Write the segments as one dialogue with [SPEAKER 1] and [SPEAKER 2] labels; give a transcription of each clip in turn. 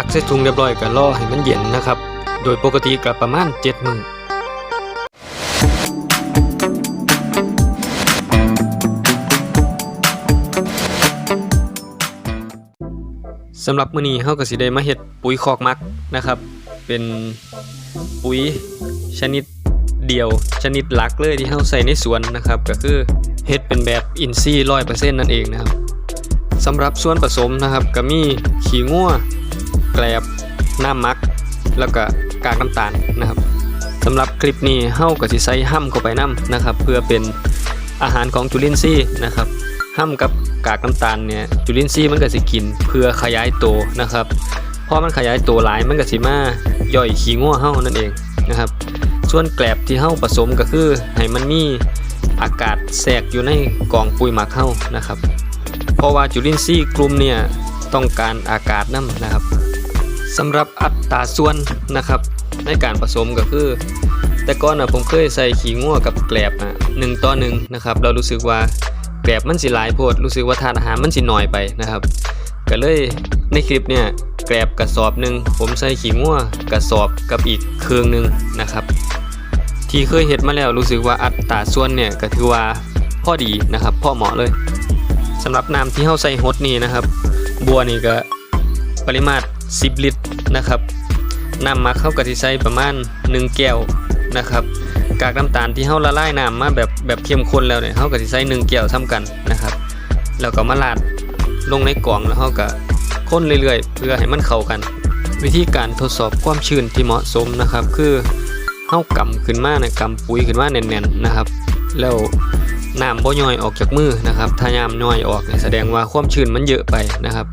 [SPEAKER 1] ตักใส่ถุงเรียบร้อยก็รอให้มันเย็นนะครับ โดยปกติก็ประมาณ7มื้อสำหรับมื้อนี้เฮาก็สิได้มาเฮ็ดปุ๋ยคอกมักนะครับ เป็นปุ๋ยชนิดเดียวชนิดหลักเลยที่เฮาใส่ในสวนนะครับ ก็คือเฮ็ดเป็นแบบอินทรีย์100%นั่นเองนะครับสำหรับส่วนผสมนะครับก็มีขี้งัว กลบน้ำมัก แล้วก็กากน้ำตาลนะครับสำหรับคลิปนี้เฮาก็สิใส่ห้ำเข้าไปน้ำนะครับ เพื่อเป็นอาหารของจุลินทรีย์นะครับห้ำกับกากน้ำตาลเนี่ยจุลินทรีย์มันก็สิกิน เพื่อขยายตัวนะครับพอมันขยายตัวหลายมันก็สิมาย่อยขี้งัวเฮานั่นเองนะครับส่วนแกลบที่เฮาผสมก็คือให้มันมีอากาศแทรกอยู่ในกล่องปุ๋ยหมักเฮานะครับ เพราะว่าจุลินทรีย์กลุ่มเนี่ยต้องการอากาศน้ำนะครับ สำหรับอัตราส่วนนะครับ ในการผสมก็คือ แต่ก่อนนะผมเคยใส่ขี้งัวกับแกลบอะหนึ่งต่อหนึ่งนะครับ เรารู้สึกว่าแกลบมันสิหลายโพดรู้สึกว่าทานอาหารมันสิน้อยไปนะครับ ก็เลยในคลิปเนี่ยแกลบกระสอบหนึ่งผมใส่ขี้งัวกระสอบกับอีกเครื่องหนึ่งนะครับ ที่เคยเห็ดมาแล้วรู้สึกว่าอัตราส่วนเนี่ยก็ถือว่าพอดีนะครับพอเหมาะเลยสำหรับน้ำที่เฮาใส่ฮดนี่นะครับ บัวนี่ก็ปริมาตร 10 ลิตรนะครับน้ำมักเฮาก็สิใส่ประมาณ 1 แก้วนะครับกากน้ำตาลที่เฮาละลายน้ำมาแบบแบบเข้มข้นแล้วเนี่ยเฮาก็สิใส่1แก้วซ้ำกันนะครับแล้วก็มาลาดลงในกล่องแล้วเฮาก็คนเรื่อยๆ เพื่อให้มันเข้ากัน วิธีการทดสอบความชื้นที่เหมาะสมนะครับ คือเฮากำขึ้นมานะกำปุ๋ยขึ้นมาแน่นๆนะครับ แล้ว น้ำบ่ย่อยออกจากมือนะครับถ้าน้ำย่อยออกเนี่ยแสดงว่าความชื้นมันเยอะไปนะครับ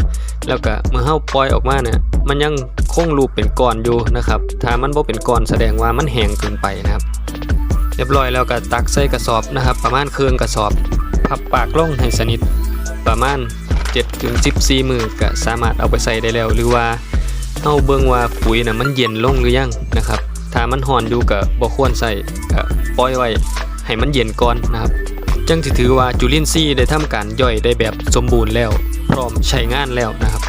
[SPEAKER 1] แล้วก็เมื่อเฮาปล่อยออกมาเนี่ยมันยังคงรูปเป็นก้อนอยู่นะครับ ถ้ามันบ่เป็นก้อนแสดงว่ามันแห้งเกินไปนะครับ เรียบร้อยแล้วก็ตักใส่กระสอบนะครับ ประมาณเครื่องกระสอบ พับปากลงให้สนิทประมาณ7ถึง14 มือก็สามารถเอาไปใส่ได้แล้ว หรือว่าเฮาเบิ่งว่าปุ๋ยน่ะมันเย็นลงหรือยังนะครับถ้ามันห่อนอยู่ก็บ่ควรใส่ก็ปล่อยไว้ให้มันเย็นก่อนนะครับ จึงถือว่าจุลินทรีย์ได้ทำการย่อยได้แบบสมบูรณ์แล้ว พร้อมใช้งานแล้วนะครับ